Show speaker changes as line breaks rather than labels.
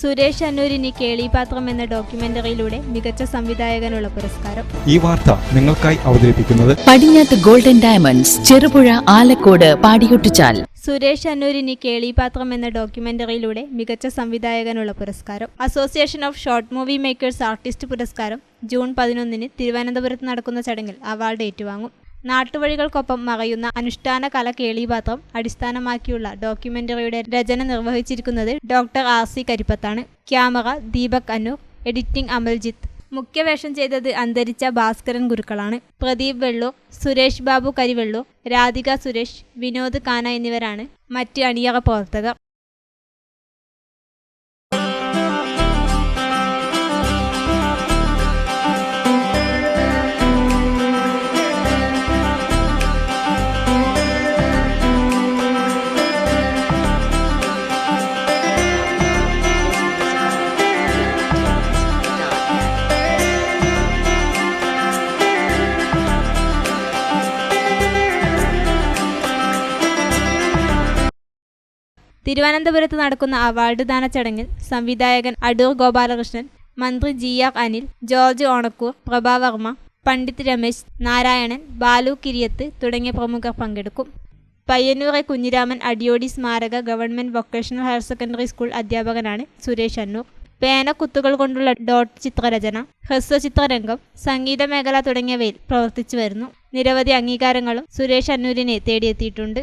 സുരേഷ് അന്നൂരിന് കേളിപാത്രം എന്ന ഡോക്യുമെന്ററിയിലൂടെ മികച്ച സംവിധായകനുള്ള പുരസ്കാരം.
ഈ വാർത്ത നിങ്ങൾക്കായി അവതരിപ്പിക്കുന്നത്
പടിഞ്ഞാത്ത് ഗോൾഡൻ ഡയമണ്ട്സ് ചെറുപുഴ ആലക്കോട് പാടിയൊട്ടിച്ചാൽ.
സുരേഷ് അന്നൂരിന് കേളിപാത്രം എന്ന ഡോക്യുമെന്ററിയിലൂടെ മികച്ച സംവിധായകനുള്ള പുരസ്കാരം. Association of short movie makers artist പുരസ്കാരം ജൂൺ പതിനൊന്നിന് തിരുവനന്തപുരത്ത് നടക്കുന്ന ചടങ്ങിൽ അവാർഡ് ഏറ്റുവാങ്ങും. നാട്ടുവഴികൾക്കൊപ്പം മറയുന്ന അനുഷ്ഠാന കല കേളിപാത്രം അടിസ്ഥാനമാക്കിയുള്ള ഡോക്യുമെന്ററിയുടെ രചന നിർവഹിച്ചിരിക്കുന്നത് ഡോക്ടർ ആർ സി കരിപ്പത്താണ്. ക്യാമറ ദീപക് അനൂർ. എഡിറ്റിംഗ് അമൽജിത്ത്. മുഖ്യവേഷം ചെയ്തത് അന്തരിച്ച ഭാസ്കരൻ ഗുരുക്കളാണ്. പ്രദീപ് വെള്ളൂർ സുരേഷ് ബാബു കരിവെള്ളൂർ രാധിക സുരേഷ് വിനോദ് കാന എന്നിവരാണ് മറ്റ് അണിയറ പ്രവർത്തകർ. തിരുവനന്തപുരത്ത് നടക്കുന്ന അവാർഡ് ദാന ചടങ്ങിൽ സംവിധായകൻ അടൂർ ഗോപാലകൃഷ്ണൻ മന്ത്രി G R Anil George Onakkoor Prabha Varma Pandit Ramesh Narayanan Balu Kiriyath തുടങ്ങിയ പ്രമുഖർ പങ്കെടുക്കും. പയ്യന്നൂറെ കുഞ്ഞിരാമൻ അടിയോടി സ്മാരക government vocational higher secondary school അധ്യാപകനാണ് സുരേഷ് അന്നൂർ. പേനക്കുത്തുകൾ കൊണ്ടുള്ള ഡോട്ട് ചിത്രരചന ഹ്രസ്വചിത്രരംഗം സംഗീത മേഖല തുടങ്ങിയവയിൽ പ്രവർത്തിച്ചു വരുന്നു നിരവധി അംഗീകാരങ്ങളും സുരേഷ് അന്നൂരിനെ തേടിയെത്തിയിട്ടുണ്ട്.